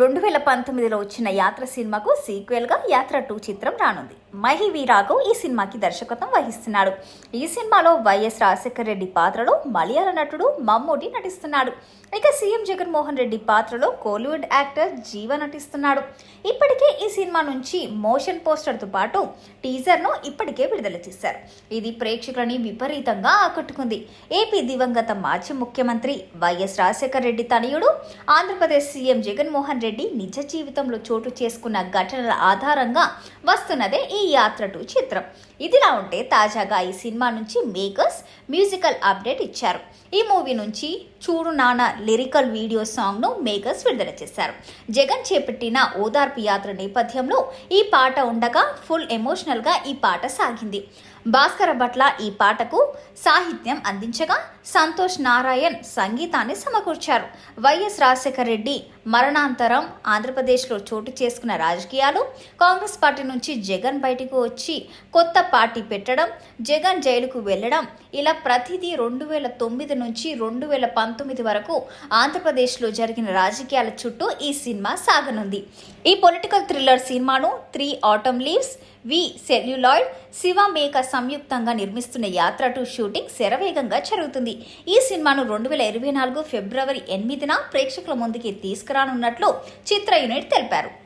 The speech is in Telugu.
రెండు వేల పంతొమ్మిదిలో వచ్చిన యాత్ర సినిమాకు సీక్వెల్గా యాత్ర టూ చిత్రం రానుంది. మహి వీరాఘవ్ ఈ సినిమాకి దర్శకత్వం వహిస్తున్నాడు. ఈ సినిమాలో వైఎస్ రాజశేఖర రెడ్డి పాత్రలో మలయాళ నటుడు మమ్మూటి నటిస్తున్నాడు. ఇక సీఎం జగన్మోహన్ రెడ్డి పాత్రలో కోలీవుడ్ యాక్టర్ జీవ నటిస్తున్నాడు. ఇప్పటికే ఈ సినిమా నుంచి మోషన్ పోస్టర్తో పాటు టీజర్ను ఇప్పటికే విడుదల చేశారు. ఇది ప్రేక్షకులని విపరీతంగా ఆకట్టుకుంది. ఏపీ దివంగత మాజీ ముఖ్యమంత్రి వైఎస్ రాజశేఖర రెడ్డి తనయుడు ఆంధ్రప్రదేశ్ సీఎం జగన్మోహన్ రెడ్డి నిజ జీవితంలో చోటు చేసుకున్న ఘటనల ఆధారంగా వస్తున్నదే ఈ యాత్ర టూ చిత్రం. ఇదిలా ఉంటే తాజాగా ఈ సినిమా నుంచి మేకర్స్ మ్యూజికల్ అప్డేట్ ఇచ్చారు. ఈ మూవీ నుంచి చూడు నాన్న లిరికల్ వీడియో సాంగ్ను మేకర్స్ విడుదల చేశారు. జగన్ చేపట్టిన ఓదార్పు యాత్ర నేపథ్యంలో ఈ పాట ఉండగా ఫుల్ ఎమోషనల్గా ఈ పాట సాగింది. భాస్కర భట్ల ఈ పాటకు సాహిత్యం అందించగా సంతోష్ నారాయణ్ సంగీతాన్ని సమకూర్చారు. వైఎస్ రాజశేఖర రెడ్డి మరణాంతరం ఆంధ్రప్రదేశ్లో చోటు చేసుకున్న రాజకీయాలు కాంగ్రెస్ పార్టీ నుంచి జగన్ బయటకు వచ్చి కొత్త పార్టీ పెట్టడం జగన్ జైలుకు వెళ్ళడం ఇలా ప్రతిదీ రెండు వేల తొమ్మిది నుంచి రెండు వేల పంతొమ్మిది వరకు ఆంధ్రప్రదేశ్లో జరిగిన రాజకీయాల చుట్టూ ఈ సినిమా సాగనుంది. ఈ పొలిటికల్ థ్రిల్లర్ సినిమాను three autumn leaves V celluloid Shiva Meka సంయుక్తంగా నిర్మిస్తున్న యాత్ర టు షూటింగ్ శరవేగంగా జరుగుతుంది. ఈ సినిమాను రెండు వేల ఇరవై నాలుగు ఫిబ్రవరి ఎనిమిదిన ప్రేక్షకుల ముందుకి తీసుకురానున్నట్లు చిత్ర యూనిట్ తెలిపారు.